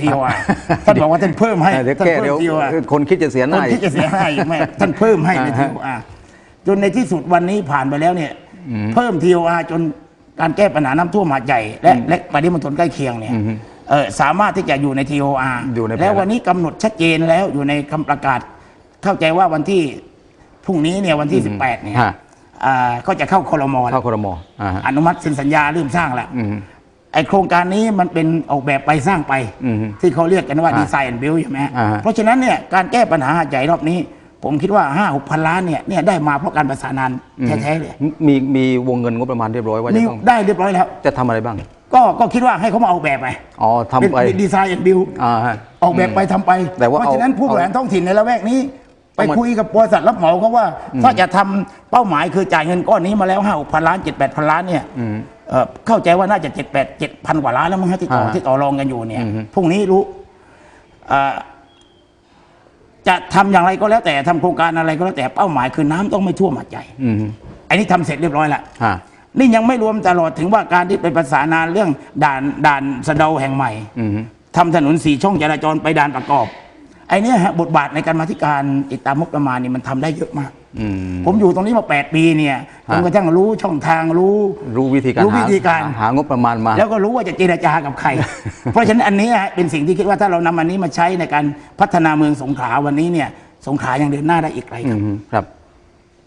ทีโออาท่านบอกว่าท่านเพิ่มให้เดี๋ยวท่านแก้เพิ่เดี๋ยวมทีโออาคนคิดจะเสียหคน้านอีที่กจะเสียให้ไม่ท่านเพิ่มให้ในอ่าทีฮะโออาจนในที่สุดวันนี้ผ่านไปแล้วเนี่ย เพิ่มทีโออาจนการแก้ปัญหาน้ำท่วมหาดใหญ่และและปริมณฑลใกล้เคียงเนี่ยเออสามารถที่จะอยู่ในทีโออาอยู่ในแผน แล้ววันนี้กำหนดชัดเจนแล้วอยู่ในคำประกาศ เข้าใจว่าวันที่พรุ่งนี้เนี่ยวันที่ 18เนี่ยฮะอ่าก็จะเข้าคอรมอเข้าครมอ่าฮะ อนุมัติเซ็นสัญญาเริ่มสร้างแล้วอืม ไอโครงการนี้มันเป็นออกแบบไปสร้างไป อืม ที่เขาเรียกกันว่าอ่าดีไซน์แอนด์บิลใช่ไหมฮะอ่าฮะ เพราะฉะนั้นเนี่ยการแก้ปัญหาหาดใหญ่รอบนี้ ผมคิดว่าห้าหกพันล้านเนี่ยเนี่ยได้มาเพราะการประสานงานแท้ๆเลยมีมีวงเงินงบประมาณเรียบร้อยว่าจะนี่ต้องได้เรียบร้อยแล้ว จะทำอะไรบ้าง ก็ก็คิดว่าให้เขามาออกแบบไปอ๋อทำไปเป็นดีไซน์แอนด์บิล อ่าฮะ ออกแบบไปทำไป แต่ว่าเพราะฉะนั้นเอาผู้บริหารเอาท้องถิ่นในละแวกนี้ ไปเอามา คุยกับบริษัทรับเหมาเขาว่า ถ้าจะทำเป้าหมายคือจ่ายเงินก้อนนี้มาแล้วห้าหกพันล้านเจ็ดแปดพันล้านเนี่ย เอ่อเข้าใจว่าน่าจะเจ็ดแปดเจ็ดพันกว่าล้านแล้วมั้งฮะที่ต่ออ่าที่ต่อรองกันอยู่เนี่ยอือฮึ พรุ่งนี้รู้เอ่อจะทำอย่างไรก็แล้วแต่ทำโครงการอะไรก็แล้วแต่เป้าหมายคือน้ำต้องไม่ท่วมหาดใหญ่อืมอันนี้ทำเสร็จเรียบร้อยแล้วฮะ นี่ยังไม่รวมตลอดถึงว่าการที่ไปประสานงานเรื่องด่านด่านสะเดาแห่งใหม่อืมทำถนนสี่ช่องจราจรไปด่านประกอบไอ้เนี่ยฮะบทบาทในการมาธิการติดตามงบประมาณนี่มันทำได้เยอะมาก อืมผมอยู่ตรงนี้มา 8 ปีเนี่ยจฮะนกระทั่งรู้ช่องทางรู้ รู้วิธีการรู้วิธีการ หหางบประมาณมา แล้วก็รู้ว่าจะเจรจากับใคร เพราะฉะนั้นอันนี้ฮะเป็นสิ่งที่คิดว่าถ้าเรานำอันนี้มาใช้ในการพัฒนาเมืองสงขลาวันนี้เนี่ยสงขลายังเดินหน้าได้อีกไกลครับ อืมครับ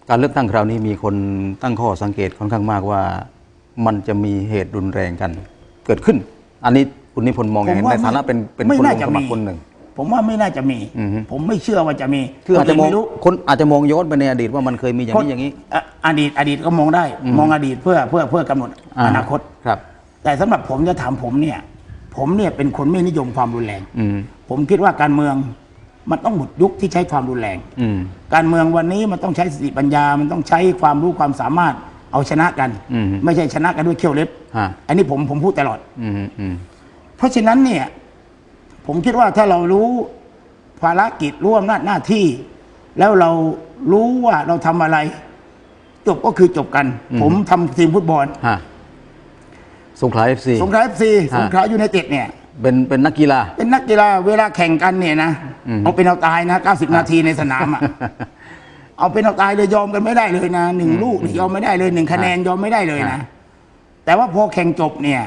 การเลือกตั้งคราวนี้มีคนตั้งข้อสังเกตค่อนข้างมากว่า มันจะมีเหตุรุนแรงกัน เกิดขึ้น อันนี้คุณนิพนธ์มองอย่างไรในฐานะเป็นเป็นไม่คนลน่างจะสมัคมี รคนหนึ่ง ผมว่าไม่น่าจะมี อือฮึ ผมไม่เชื่อว่าจะมีคืออาจจะมองไม่รู้ คนอาจจะมองย้อนไปในอดีตว่ามันเคยมีอย่างนี้อย่างนี้ อะอดีตอดีตก็มองได้มองอดีตเพื่อเพื่อเพื่อกำหนดอนาคต ครับ แต่สำหรับผมจะถามผมเนี่ย ผมเนี่ยเป็นคนไม่นิยมความรุนแรง อืม ผมคิดว่าการเมืองมันต้องหมดยุคที่ใช้ความรุนแรง อืม การเมืองวันนี้มันต้องใช้สติปัญญา มันต้องใช้ความรู้ความสามารถเอาชนะกัน อืมไม่ใช่ชนะกันด้วยเขี้ยวเล็บ ฮะ อันนี้ผมผมพูดตลอด อืมอืม เพราะฉะนั้นเนี่ย ผมคิดว่าถ้าเรารู้ภารกิจร่วมหน้าจหน้าที่ แล้วเรารู้ว่าเราทำอะไร จบก็คือจบกัน ผมทำทีมฟุตบอลฮะสงขลาเอฟซี สงขลาเอฟซีสงขลายูไนเต็ดเนี่ย เป็นเป็นนักกีฬา เป็นนักกีฬาเวลาแข่งกันเนี่ยนะอืม เอาเป็นเอาตายนะ90 นาทีในสนามอะ เอาเป็นเอาตายเลยยอมกันไม่ได้เลยนะหนึ่งลูกนี่ยอมไม่ได้เลยหนึ่งคะแนนยอมไม่ได้เลยนะ แต่ว่าพอแข่งจบเนี่ย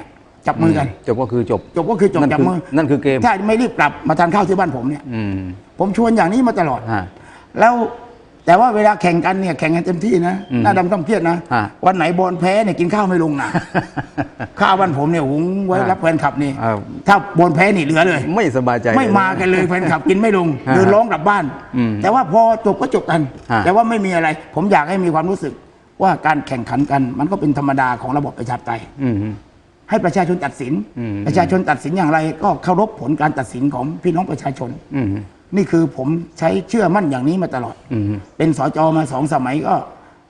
จับมือกัน จบก็คือจบ จบก็คือจบนั่นจับคือมือนั่นคือเกม ถ้าไม่รีบกลับมาทานข้าวที่บ้านผมเนี่ยอืมผมชวนอย่างนี้มาตลอด ฮะ แล้วแต่ว่าเวลาแข่งกันเนี่ยแข่งกันเต็มที่นะอืมหน้าดำต้องเครียดนะ ฮะวันไหนบอลแพ้เนี่ยกินข้าวไม่ลงนะ ข้าวบ้านผมเนี่ยหุงไว้ฮะรับแฟนคลับนี่อ่าถ้าบอลแพ้นี่เหลือเลย ไม่สบายใจ ไม่มากันเลยแฟนคลับกินไม่ลงฮะเดินร้องกลับบ้าน อืมแต่ว่าพอจบก็จบกัน ฮะแต่ว่าไม่มีอะไร ผมอยากให้มีความรู้สึกว่าการแข่งขันกัน มันก็เป็นธรรมดาของระบบประชาธิปไตย อืม ให้ประชาชนตัดสิน อืม ประชาชนตัดสินอย่างไร ก็เคารพผลการตัดสินของพี่น้องประชาชน อืมนี่คือผมใช้เชื่อมั่นอย่างนี้มาตลอด อืม เป็นสจมาสองสมัยก็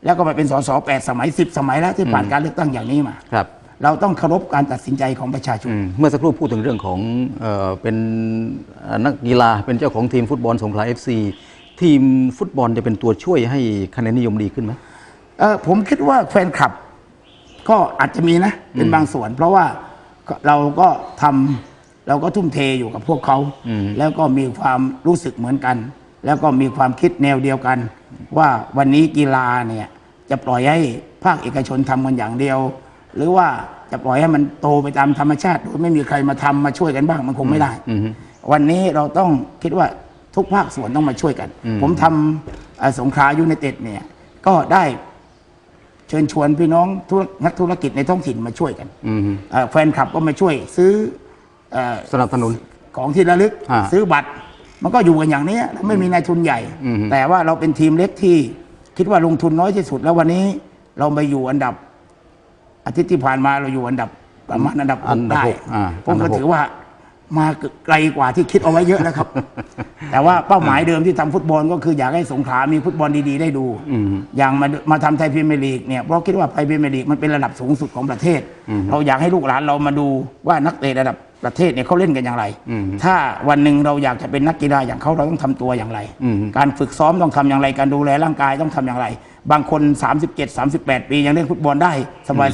แล้วก็ไปเป็นสสแปดสมัยสิบสมัยแล้วที่ผ่านการเลือกตั้งอย่างนี้มา ครับเราต้องเคารพการตัดสินใจของประชาชน อืมเมื่อสักครู่พูดถึงเรื่องของเอ่อเป็นเอ่อนักกีฬาเป็นเจ้าของทีมฟุตบอลสงขลาเอฟซีทีมฟุตบอลจะเป็นตัวช่วยให้คะแนนนิยมดีขึ้นไหม เออผมคิดว่าแฟนคลับ ก็อาจจะมีนะเป็นบางส่วน เพราะว่าเราก็ทำเราก็ทุ่มเทอยู่กับพวกเขาอืมแล้วก็มีความรู้สึกเหมือนกัน แล้วก็มีความคิดแนวเดียวกัน ว่าวันนี้กีฬาเนี่ยจะปล่อยให้ภาคเอกชนทำกันอย่างเดียว หรือว่าจะปล่อยให้มันโตไปตามธรรมชาติโดยไม่มีใครมาทำมาช่วยกันบ้างมันคงไม่ได้อืมวันนี้เราต้องคิดว่าทุกภาคส่วนต้องมาช่วยกันอืมผมทำเอ่อสงขลายูไนเต็ดเนี่ยก็ได้ เชิญชวนพี่น้องธุรนักธุรกิจในท้องถิ่นมาช่วยกันอืมเอ่อแฟนคลับก็มาช่วยซื้อเอ่อสนับสนุน ของที่ระลึกฮะซื้อบัตร มันก็อยู่กันอย่างนี้ไม่มีนายทุนใหญ่ อืม แต่ว่าเราเป็นทีมเล็กที่คิดว่าลงทุนน้อยที่สุด แล้ววันนี้เราไปอยู่อันดับ อาทิตย์ที่ผ่านมาเราอยู่อันดับประมาณอันดับหอันกดับได้หกอ่าผมอันดัก็บหกถือว่า มาไกลกว่าที่คิดเอาไว้เยอะแล้วครับ แต่ว่าเป้าหมายเดิมที่ทำฟุตบอลก็คืออยากให้สงขลามีฟุตบอลดีๆได้ดูอืมอย่างมามาทำไทยพรีเมียร์ลีกเนี่ยเพราะคิดว่าไทยพรีเมียร์ลีกมันเป็นระดับสูงสุดของประเทศ เราอยากให้ลูกหลานเรามาดูว่านักเตะระดับประเทศเนี่ยเขาเล่นกันอย่างไรอืมถ้าวันหนึ่งเราอยากจะเป็นนักกีฬาอย่างเขาเราต้องทำตัวอย่างไรอืมการฝึกซ้อมต้องทำอย่างไร การดูแลร่างกายต้องทำอย่างไร บางคน 37 38 ปียังเล่นฟุตบอลได้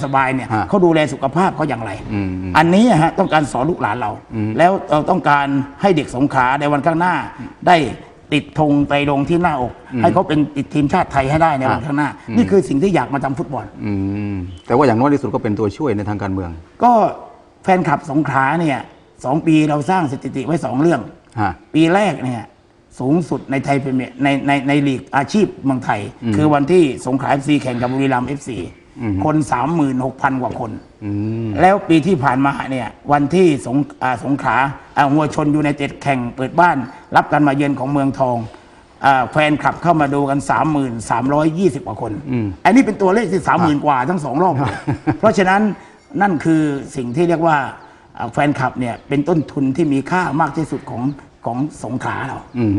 สบายๆเนี่ยฮะเขาดูแลสุขภาพเขาอย่างไร อืมอืมอันนี้อะฮะต้องการสอนลูกหลานเรา แล้วเราต้องการให้เด็กสงขลาในวันข้างหน้า ได้ติดธงไตรรงค์ที่หน้าอก ให้เขาเป็นติดทีมชาติไทยให้ได้ในวันข้างหน้า นี่คือสิ่งที่อยากมาทำฟุตบอล อืมแต่ว่าอย่างน้อยที่สุดก็เป็นตัวช่วยในทางการเมือง ก็แฟนคลับสงขลาเนี่ยสองปีเราสร้างสถิติไว้สองเรื่อง ฮะ ปีแรกเนี่ย สูงสุดในไทยพรีเมียร์ในในในลีกอาชีพเมืองไทย คือวันที่สงขลาเอฟซีแข่งกับบุรีรัมย์เอฟซีคนสามหมื่นหกพันกว่าคนอืมแล้วปีที่ผ่านมาเนี่ยวันที่สงอ่าสงขลาอ่าหัวชนยูไนเต็ดแข่งเปิดบ้าน รับการมาเยือนของเมืองทองอ่าแฟนคลับเข้ามาดูกัน 3,320 กว่าคน อันนี้เป็นตัวเลขที่ 30,000 กว่าทั้งสองรอบเลยเพราะฉะนั้นนั่นคือสิ่งที่เรียกว่าอ่าแฟนคลับเนี่ยเป็นต้นทุนที่มีค่ามากที่สุดของ ของสงขลาเราอืม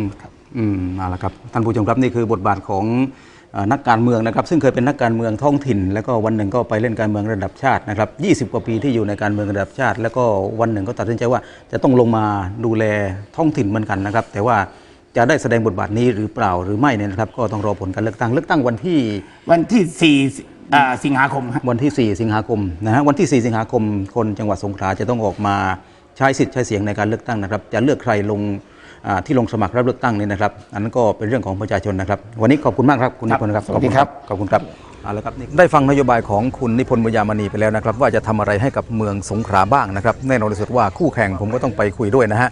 อืมเอาละครับท่านผู้ชมครับนี่คือบทบาทของเอ่อนักการเมืองนะครับซึ่งเคยเป็นนักการเมืองท้องถิ่น แล้วก็วันหนึ่งก็ไปเล่นการเมืองระดับชาตินะครับ20 กว่าปีที่อยู่ในการเมืองระดับชาติ แล้วก็วันหนึ่งก็ตัดสินใจว่าจะต้องลงมาดูแลท้องถิ่นเหมือนกันนะครับ แต่ว่าจะได้แสดงบทบาทนี้หรือเปล่าหรือไม่เนี่ยนะครับ ก็ต้องรอผลการเลือกตั้งเลือกตั้งวันที่วันที่4อ่าสิงหาคมครับวันที่ 4 สิงหาคมนะฮะวันที่ 4 สิงหาคมคนจังหวัดสงขลาจะต้องออกมา ใช้สิทธิ์ใช้เสียงในการเลือกตั้งนะครับ จะเลือกใครลงอ่าที่ลงสมัครรับเลือกตั้งนี่นะครับ อันนั้นก็เป็นเรื่องของประชาชนนะครับ วันนี้ขอบคุณมากครับคุณคนิรับพนธ์ครับสวัสดีครับ ขอบคุณครับเอาละครับนี่ได้ฟังนโยบายของคุณนิพนธ์บุญญามณีไปแล้วนะครับ ว่าจะทำอะไรให้กับเมืองสงขลาบ้างนะครับ แน่นอนที่สุดว่าคู่แข่งผมก็ต้องไปคุยด้วยนะฮะ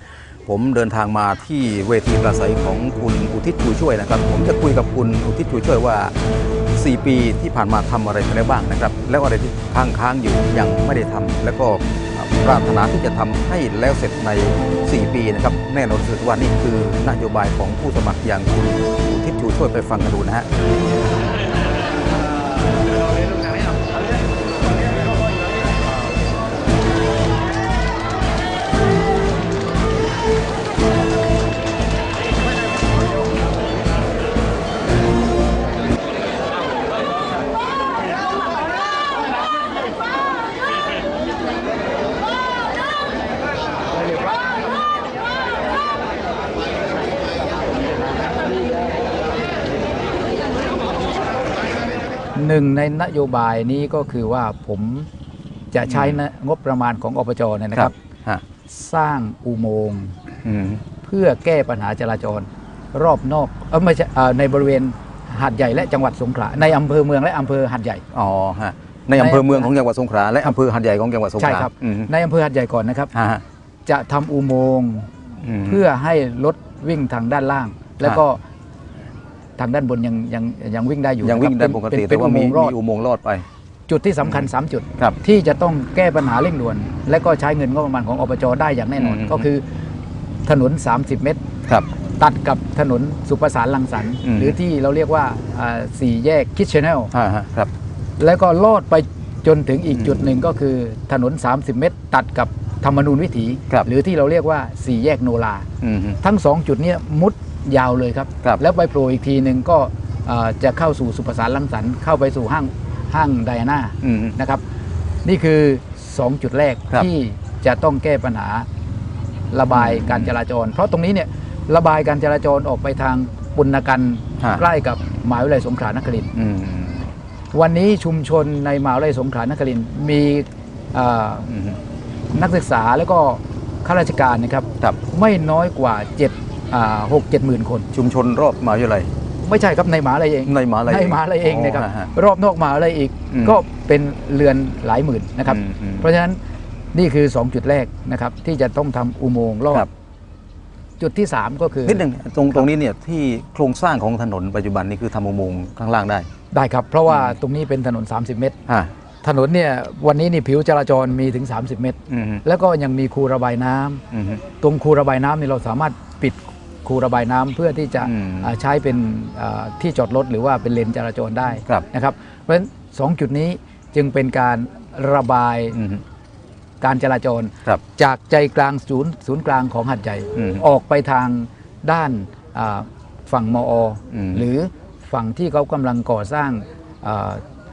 ผมเดินทางมาที่เวทีปราศัยของคุณอุทิศชูช่วยนะครับ ผมจะคุยกับคุณอุทิศชูช่วยว่า 4 ปีที่ผ่านมาทำอะไรไปแล้วบ้างนะครับ แล้วอะไรที่ค้างค้างๆอยู่ยังไม่ได้ทำแล้วก็ ปรารถนาที่จะทำให้แล้วเสร็จใน 4 ปีนะครับ แน่นอนสุดว่านี่คือนโยบายของผู้สมัครอย่างคุณทิศชูช่วยไปฟังกันดูนะฮะ นึ่งในนโยบายนี้ก็คือว่าผมจะใช้นะงบประมาณของอบจเนี่ยนะครับฮะ สร้างอุโมงค์อืม เพื่อแก้ปัญหาจราจร รอบนอกเออไม่ใช่เอ่อในบริเวณหาดใหญ่และจังหวัดสงขลาในอำเภอเมืองและอำเภอหาดใหญ่ อ๋อฮะในอำเภอเมืองของจังหวัดสงขลาและอำเภอหัดใหญ่ของจังหวัดสงขใช่ลาครับ อืมในอำเภอหาดใหญ่ก่อนนะครับ ฮะฮะจะทำอุโมงค์ ม เพื่อให้รถวิ่งทางด้านล่าง แล้วก็ ทางด้านบนยังยังยังวิ่งได้อยู่ยังวิ่งได้ปกติเป็นแต่เป็นว่าอุโมมีงค์รอดมีอุโมงค์รอดไป จุดที่สำคัญ 3 จุดครับที่จะต้องแก้ปัญหาเร่งด่วน และก็ใช้เงินงบประมาณของอบจได้อย่างแน่นอนอืมก็คือถนน 30 เมตรครับตัดกับถนนสุประสานลังสรรค์อืมหรือที่เราเรียกว่าอ่าสี่แยกคิดชแนลฮะฮะครับแล้วก็ลอดไปจนถึงอีกจุดหนึ่งก็คือถนน 30 เมตร ตัดกับธรรมนูญวิถีครับหรือที่เราเรียกว่าสี่แยกโนลาอืมทั้งสองจุดเนี้มุด ยาวเลยครับ ครับ แล้วไปโผล่อีกทีหนึ่งก็อ่าจะเข้าสู่สุประสานลังสรรค์เข้าไปสู่ห้างห้างไดอาน่าอืม นะครับ นี่คือ 2 จุดแรกครับที่จะต้องแก้ปัญหาระบายการจราจร เพราะตรงนี้เนี่ยระบายการจราจรออกไปทางปุณกันฮะ ใกล้กับมหาวิทยาลัยสงขลานครินทร์ อืม วันนี้ชุมชนในมหาวิทยาลัยสงขลานครินทร์มีเอ่ออืมนักศึกษาแล้วก็ข้าราชการนะครับ ครับ ไม่น้อยกว่า7อ่า หกเจ็ดหมื่นคน ชุมชนรอบมหาวิทยาลัย ไม่ใช่ครับในมหาวิทยาลัยเองในมหาวิทยาลัยในมหาวิทยาลัยเองนะครับอ๋อฮะรอบนอกมหาวิทยาลัยอีกอืมก็เป็นเรือนหลายหมื่นนะครับอืมอืมเพราะฉะนั้นนี่คือ 2 จุดแรกนะครับ ที่จะต้องทำอุโมงค์รอครับบจุดที่ 3 ก็คือนิดหนึ่งตรงตรงนี้เนี่ยที่โครงสร้างของถนนปัจจุบันนี่คือทำอุโมงค์ข้างล่างได้ ได้ครับ เพราะว่าตรงนี้เป็นถนน 30 เมตรฮะถนนเนี่ยวันนี้นี่ผิวจราจรมีถึง 30 เมตรอืมแล้วก็ยังมีคูระบายน้ำอืมตรงคูระบายน้ำนี่เราสามารถปิด คูระบายน้ำเพื่อที่จะอืมอ่าใช้เป็นอ่าที่จอดรถหรือว่าเป็นเลนจราจรได้ครับนะครับเพราะฉะนั้นสองจุดนี้จึงเป็นการระบายอืมการจราจรครับจากใจกลางศูนย์ศูนย์กลางของหัดใหญ่อืมออกไปทางด้านอ่าฝั่งมออืมหรือฝั่งที่เขากำลังก่อสร้างอ่า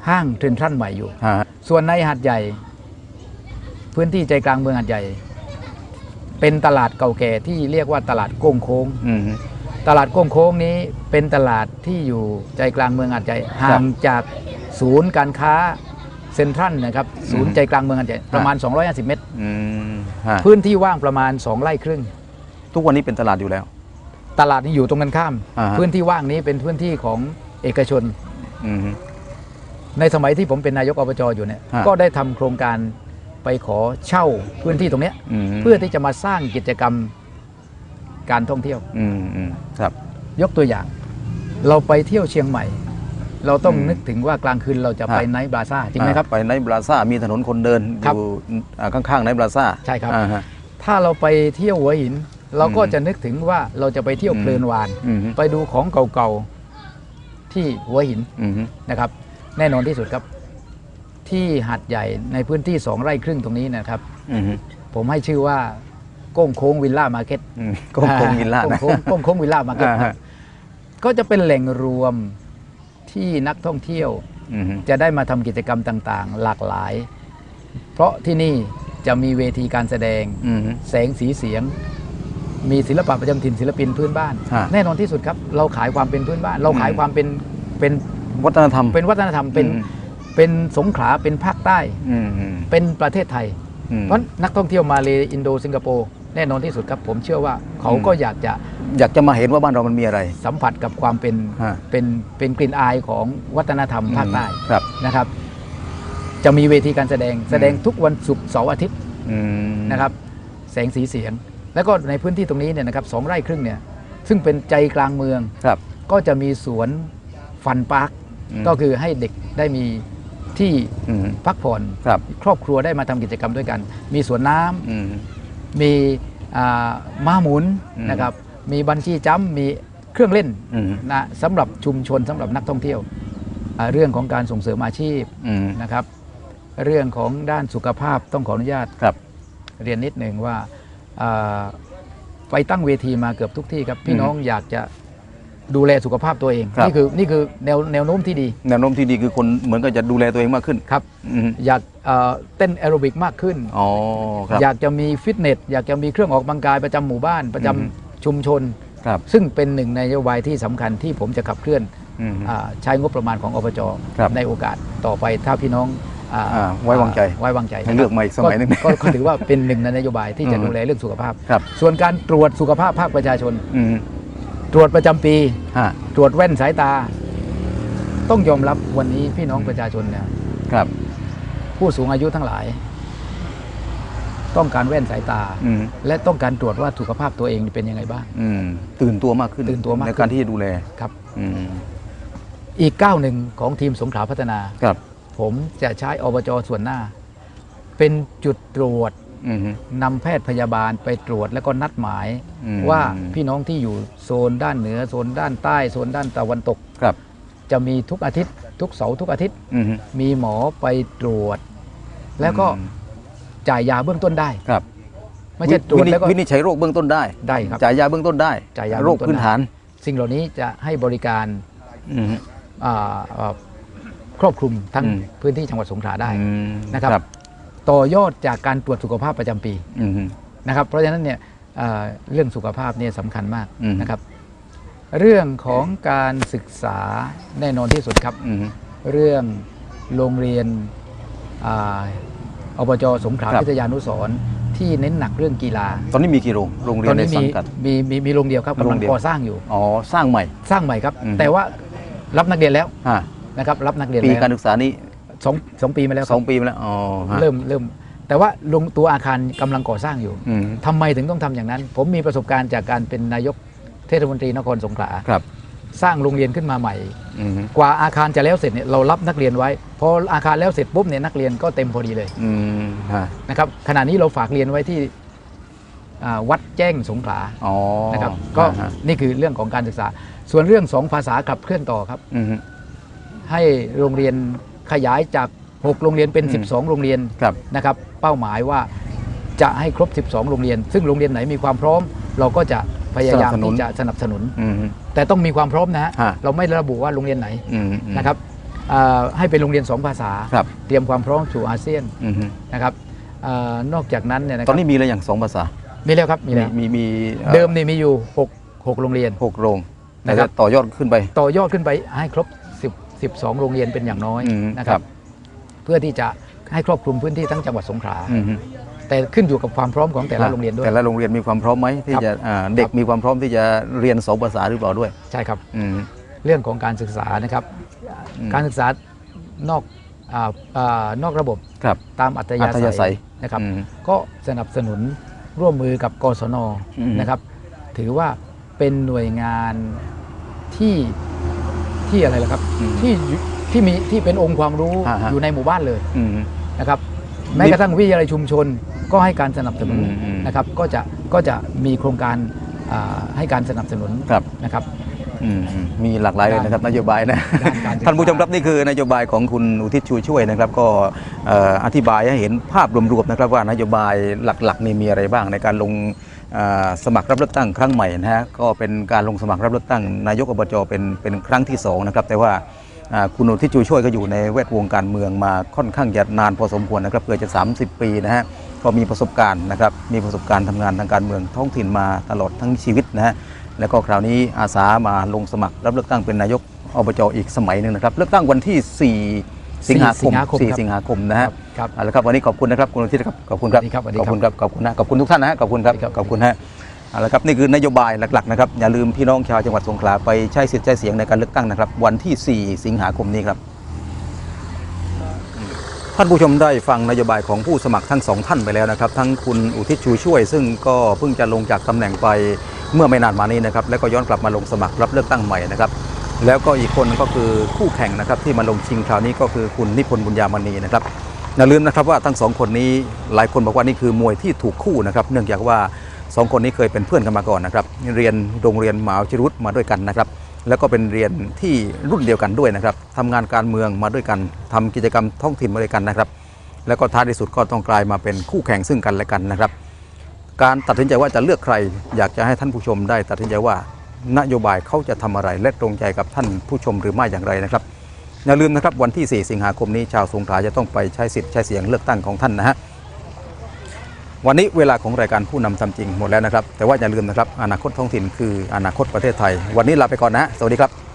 ห้างเทรนทรัลใหม่อยู่ฮะส่วนในหัดใหญ่ พื้นที่ใจกลางเมืองหัดใหญ่ เป็นตลาดเก่าแก่ที่เรียกว่าตลาดโก้งโค้ง อืม ตลาดโก้งโค้งนี้เป็นตลาดที่อยู่ใจกลางเมืองอาดใหญ่ห่างจากศูนย์การค้าเซ็นทรัลนะครับศูนย์ใจกลางเมืองอาดใหญ่ประมาณ 250 เมตร อืมฮะพื้นที่ว่างประมาณ 2 ไร่ครึ่ง ทุกวันนี้เป็นตลาดอยู่แล้ว ตลาดนี้อยู่ตรงกันข้าม อ่าฮะ พื้นที่ว่างนี้เป็นพื้นที่ของเอกชน อืม ในสมัยที่ผมเป็นนายกอบจอยู่เนี่ยฮะ ก็ได้ทำโครงการ ไปขอเช่าพื้นที่ตรงเนี้ยอืมเพื่อที่จะมาสร้างกิจกรรมการท่องเที่ยวอืมอืมครับ ยกตัวอย่าง เราไปเที่ยวเชียงใหม่ เราต้องอืมนึกถึงว่ากลางคืนเราจะไปฮะไนท์บราซ่าจริงไหมครับอ่าไปไนท์บราซ่ามีถนนคนเดินครับอยู่อ่าข้างๆไนท์บราซ่าใช่ครับอ่าฮะถ้าเราไปเที่ยวหัวหิน เราก็อืมจะนึกถึงว่าเราจะไปเที่ยวอืมเพลินวานอืมไปดูของเก่าๆที่หัวหินอืมนะครับ แน่นอนที่สุดครับ ที่หาดใหญ่ในพื้นที่สองไร่ครึ่งตรงนี้นะครับอืมผมให้ชื่อว่าโก้งโค้งวิลล่ามาร์เก็ตอืมโก็คงวิลล่านะโก้งโค้งโก้งโค้งวิลล่ามาร์เก็ตอ่าคฮะรับก็จะเป็นแหล่งรวมที่นักท่องเที่ยวอืมจะได้มาทำกิจกรรมต่างๆ หลากหลาย เพราะที่นี่จะมีเวทีการแสดงอืมแสงสีเสียง มีศิลปะประจำถิ่นศิลปินพื้นบ้านฮะแน่นอนที่สุดครับ เราขายความเป็นพื้นบ้าน เราขายอืมความเป็นเป็นวัฒนธรรม เป็นวัฒนธรรมเป็นอืม เป็นสงขลาเป็นภาคใต้ อืมอืมเป็นประเทศไทย อืม เพราะนักท่องเที่ยวมาเลอินโดสิงคโปร์แน่นอนที่สุดครับผมเชื่อว่าเขาอืม ก็อยากจะอยากจะมาเห็นว่าบ้านเรามันมีอะไร สัมผัสกับความเป็นฮะ เป็นเป็นกลิ่นอายของวัฒนธรรมภาคใต้ครับ นะครับ จะมีเวทีการแสดงแสดงทุกวันศุกร์เสาร์อาทิตย์ อืม นะครับแสงสีเสียง แล้วก็ในพื้นที่ตรงนี้เนี่ยนะครับสองไร่ครึ่งเนี่ยซึ่งเป็นใจกลางเมืองครับก็จะมีสวนฟันพาร์คอืม ก็คือให้เด็กได้มี ที่อืมพักผ่อนครับครอบครัวได้มาทำกิจกรรมด้วยกัน มีสวนน้ำอืมมีอ่าม้าหมุนอืมนะครับมีบันจี้จัมป์มีเครื่องเล่นอืมนะสำหรับชุมชนสำหรับนักท่องเที่ยวอ่าเรื่องของการส่งเสริมอาชีพอืมนะครับ เรื่องของด้านสุขภาพต้องขออนุญาตครับ เรียนนิดหนึ่งว่าอ่าไปตั้งเวทีมาเกือบทุกที่ครับพี่อืมน้องอยากจะ ดูแลสุขภาพตัวเอง ครับ นี่คือนี่คือแนวแนวโน้มที่ดีแนวโน้มที่ดีคือคนเหมือนกับจะดูแลตัวเองมากขึ้นครับอืมอยากเอ่อเต้นแอโรบิกมากขึ้น อ๋อครับ อยากจะมีฟิตเนส อยากจะมีเครื่องออกกำลังกายประจำหมู่บ้านประจำอืม ชุมชน ครับ ซึ่งเป็นหนึ่งในนโยบายที่สำคัญที่ผมจะขับเคลื่อนอืม อาใช้งบประมาณของอบจครับในโอกาสต่อไปถ้าพี่น้องอ่าอ่าไว้วางใจ ไว้วางใจให้เลือกมาอีกสมัยหนึ่งก็ก็ถือว่าเป็นหนึ่งในนโยบายที่จะอืม ดูแลเรื่องสุขภาพ ครับส่วนการตรวจสุขภาพภาคประชาชน อืม ตรวจประจำปีฮะตรวจแว่นสายตา ต้องยอมรับวันนี้พี่น้องประชาชนเนี่ยครับ ผู้สูงอายุทั้งหลาย ต้องการแว่นสายตาอืมและต้องการตรวจว่าสุขภาพตัวเองเป็นยังไงบ้างอืมตื่นตัวมากขึ้นตื่นตัวมากขึ้นในการที่จะดูแลครับอืมอีกก้าวหนึ่งของทีมสงขลาพัฒนาครับ ผมจะใช้อบจส่วนหน้า เป็นจุดตรวจอืม นำแพทย์พยาบาลไปตรวจแล้วก็นัดหมายอืมว่าพี่น้องที่อยู่โซนด้านเหนือโซนด้านใต้โซนด้านตะวันตกครับ จะมีทุกอาทิตย์ ทุกเสาร์ทุกอาทิตย์อืมมีหมอไปตรวจ แล้วก็อืมจ่ายยาเบื้องต้นได้ครับไม่ใช่ตรวจนิแล้วก็วินิจฉัยโรคเบื้องต้นได้ได้ครับจ่ายยาเบื้องต้นได้จ่ายยาโรคเบื้องต้นพื้นฐาน สิ่งเหล่านี้จะให้บริการอืมอ่าอ่าครอบคลุมทั้งอืมพื้นที่จังหวัดสงขลาได้อืมนะครับ ต่อยอดจากการตรวจสุขภาพประจำปีอืมนะครับ เพราะฉะนั้นเนี่ยเอ่อเรื่องสุขภาพเนี่ยสำคัญมากอืมนะครับ เรื่องของการศึกษาแน่นอนที่สุดครับอืมเรื่องโรงเรียนอาอบจสงขลาครับพิทยานุสรณ์ที่เน้นหนักเรื่องกีฬา ตอนนี้มีกี่โรงโรงเรียตอนนในนี้สัมีงกัดมีมีมีโรงเดียวครับโรกำลังงเดียวก่อสร้างอยู่อ๋อสร้างใหม่ สร้างใหม่ครับอืมแต่ว่ารับนักเรียนแล้วฮะนะครับรับนักเรียนปีแล้วการศึกษานี้ สองสองปีมาแล้วคสรัอบงปีมาแล้วอ๋อฮะเริ่มเริ่ม แต่ว่าลงตัวอาคารกำลังก่อสร้างอยู่อืมทำไมถึงต้องทำอย่างนั้น ผมมีประสบการณ์จากการเป็นนายกเทศมนตรีนครสงขลาครับสร้างโรงเรียนขึ้นมาใหม่ อืมกว่าอาคารจะแล้วเสร็จเนี่ยเรารับนักเรียนไว้พออาคารแล้วเสร็จปุ๊บเนี่ยนักเรียนก็เต็มพอดีเลยอืมฮะนะครับขณะนี้เราฝากเรียนไว้ที่อ่าวัดแจ้งสงขลาอ๋อนะครับก็ฮะนี่คือเรื่องของการศึกษา ส่วนเรื่องสองภาษาขับเคลื่อนต่อครับ อืมให้โรงเรียน ขยายจาก 6 โรงเรียนเป็นอืม12 โรงเรียนครับนะครับเป้าหมายว่าจะให้ครบ 12 โรงเรียน ซึ่งโรงเรียนไหนมีความพร้อม เราก็จะพยายามที่จะสนับสนุนอืมแต่ต้องมีความพร้อมนะฮะฮะเราไม่ระบุว่าโรงเรียนไหนอืมนะครับอ่าให้เป็นโรงเรียน 2 ภาษาครับเตรียมความพร้อมสู่อาเซียนอืมนะครับอานอกจากนั้นเนี่ยนะคตอรันนี้มีอะไรอย่างสองภาษา มีแล้วครับมีแล้วมีมีอ่อเดิมนี่มีอยู่หกโรงเรียนหกโรงแต่นะครัจะบต่อยอดขึ้นไป ต่อยอดขึ้นไปให้ครบ10 12 โรงเรียนเป็นอย่างน้อยอืมนะคครัรับบเพื่อที่จะให้ครอบคลุมพื้นที่ทั้งจังหวัดสงขลา อืมแต่ขึ้นอยู่กับความพร้อมของแต่ละโรงเรียนด้วย แต่ละโรงเรียนมีความพร้อมไหมที่ครับ จะอ่าเด็กมีความพร้อมที่จะเรียนสองภาษาหรือเปล่าด้วยใช่ครับ อืม เรื่องของการศึกษานะครับ อืม การศึกษานอกอ่าอ่านอกระบบครับ ตามอัธยาอัธยาศัศัยยนะครับ อืมก็สนับสนุนร่วมมือกับกศนอืม นะครับ ถือว่าเป็นหน่วยงานที่ ที่อะไรล่ะครับ อืมที่อยู่ที่มีที่เป็นองค์ความรู้อ่าฮะ อยู่ในหมู่บ้านเลยอืม นะครับ แม้กระทั่งวิทยาลัยชุมชนก็ให้การสนับสนุนอืมอืม นะครับ ก็จะก็จะมีโครงการอ่าให้การสนับสนุนครับ นะครับอื มอืมมีหลากหลายเลยนะครับนโยบายนะด้านการศึกษาท่านผู้ชมครับนี่คือนโยบายของคุณอุทิศชูช่วยนะครับ ก็เอ่ออธิบายให้เห็นภาพรวมๆนะครับ ว่านโยบายหลักๆนี่มีอะไรบ้างในการลงเอ่อสมัครรับเลือกตั้งครั้งใหม่นะฮะก็เป็นการลงสมัครรับเลือกตั้งนายกอบจเป็นเป็นครั้งที่สองนะครับแต่ว่าอ่าคุณอุทิศชูช่วยก็อยู่ในแวดวงการเมืองมาค่อนข้างจะนานพอสมควรนะครับเกือบจะ 30 ปีนะฮะก็มีประสบการณ์นะครับมีประสบการณ์ทำงานทางการเมืองท้องถิ่นมาตลอดทั้งชีวิตนะฮะ แล้วก็คราวนี้อาสามาลงสมัครรับเลือกตั้งเป็นนายกอบจอีกสมัยหนึ่งนะครับ เลือกตั้งวันที่ 4 สิงหาคมสิงหาคมครับ4สิงหาคมนะฮะครับเอาละครับวันนี้ขอบคุณนะครับคุณอาทิตย์ครับขอบคุณครับสวัสดีครับสวัสดีขคอรับบคุณครับขอบคุณนะขอบคุณทุกท่านนะฮะขอบคุณครับสวัสดีครับขอบคุณฮะเอาละครับนี่คือนโยบายหลักๆนะครับอย่าลืมพี่น้องชาวจังหวัดสงขลาไปใช้สิทธิ์ใช้เสียงในการเลือกตั้งนะครับ วันที่ 4 สิงหาคมนี้ครับ ท่านผู้ชมได้ฟังนโยบายของผู้สมัครทั้งสองท่านไปแล้วนะครับ ทั้งคุณอุทิศชูช่วย ซึ่งก็เพิ่งจะลงจากตำแหน่งไปเมื่อไม่นานมานี้นะครับ แล้วก็ย้อนกลับมาลงสมัครรับเลือกตั้งใหม่นะครับแล้วก็อีกคนก็คือคู่แข่งนะครับที่มาลงชิงคราวนี้ก็คือคุณนิพนธ์บุญญามณีนะครับอย่าลืมนะครับว่าทั้งสองคนนี้หลายคนบอกว่านี่คือมวยที่ถูกคู่นะครับ เนื่องจากว่าสองคนนี้เคยเป็นเพื่อนกันมาก่อนนะครับ เรียนโรงเรียนหมหาวิทยาลัยรุตมาด้วยกันนะครับ แล้วก็เป็นเรียนที่รุ่นเดียวกันด้วยนะครับทำงานการเมืองมาด้วยกันทำกิจกรรมท้องถิ่นมาด้วยกันนะครับ แล้วก็ท้ายที่สุดก็ต้องกลายมาเป็นคู่แข่งซึ่งกันและกันนะครับ การตัดสินใจว่าจะเลือกใคร อยากจะให้ท่านผู้ชมได้ ตัดสินใจว่านโยบายเขาจะทำอะไรและตรงใจกับท่านผู้ชมหรือไม่อย่างไรนะครับอย่าลืมนะครับวันที่ 4 สิงหาคมนี้ชาวสงขลาจะต้องไปใช้สิทธิ์ใช้เสียงเลือกตั้งของท่านนะฮะ วันนี้เวลาของรายการผู้นำทำจริงหมดแล้วนะครับ แต่ว่าอย่าลืมนะครับ อนาคตท้องถิ่นคืออนาคตประเทศไทย วันนี้ลาไปก่อนนะ สวัสดีครับ